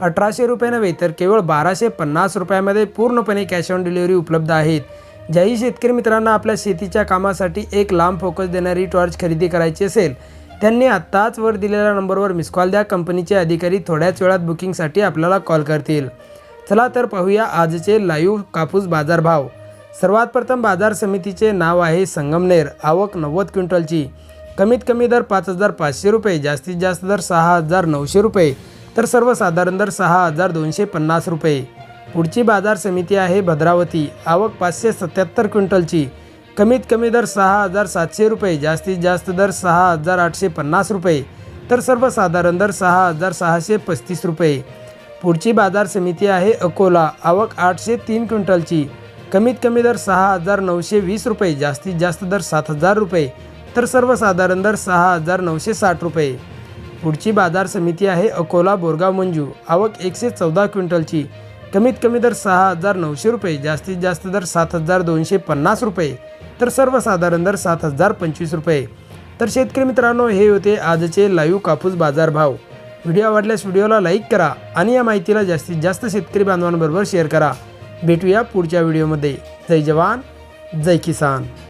अठराशे रुपये नव्हे तर केवळ बाराशे पन्नास रुपयामध्ये पूर्णपणे कॅश ऑन डिलिव्हरी उपलब्ध आहेत. ज्याही शेतकरी मित्रांना आपल्या शेतीच्या कामासाठी एक लांब फोकस देणारी टॉर्च खरेदी करायची असेल त्यांनी आत्ताच वर दिलेल्या नंबरवर मिस कॉल द्या. कंपनीचे अधिकारी थोड्याच वेळात बुकिंगसाठी आपल्याला कॉल करतील. चला तर पाहूया आजचे लाईव्ह कापूस बाजारभाव सर्वात प्रथम बाजार समितीचे नाव आहे संगमनेर आवक नव्वद क्विंटलची. कमीत कमी दर पाच हजार पाचशे रुपये जास्तीत जास्त दर सहा हजार नऊशे रुपये. तर सर्वसाधारण दर सहा हजार दोनशे पन्नास रुपये. पुढची बाजार समिती आहे भद्रावती. आवक पाचशे सत्याहत्तर क्विंटलची. कमीत कमी दर सहा हजार सातशे रुपये जास्तीत जास्त दर सहा हजार आठशे पन्नास रुपये तर सर्वसाधारण दर सहा हजार सहाशे पस्तीस रुपये. पुढची बाजार समिती आहे अकोला. आवक आठशे तीन क्विंटलची. कमीत कमी दर सहा हजार नऊशे वीस रुपये जास्तीत जास्त दर सात हजार रुपये तर सर्वसाधारण दर सहा हजार नऊशे साठ रुपये. पुढची बाजार समिती आहे अकोला बोरगाव मंजू. आवक एकशे चौदा क्विंटलची. कमीत कमी दर सहा हजार नऊशे रुपये जास्तीत जास्त दर सात हजार दोनशे पन्नास रुपये तर सर्वसाधारण दर सात हजार पंचवीस रुपये. तर शेतकरी मित्रांनो हे होते आजचे लाईव्ह कापूस बाजारभाव. व्हिडिओ आवडल्यास व्हिडिओला लाईक करा आणि या माहितीला जास्तीत जास्त शेतकरी बांधवांबरोबर शेअर करा. भेटूया पुढच्या व्हिडिओमध्ये. जय जवान जय किसान.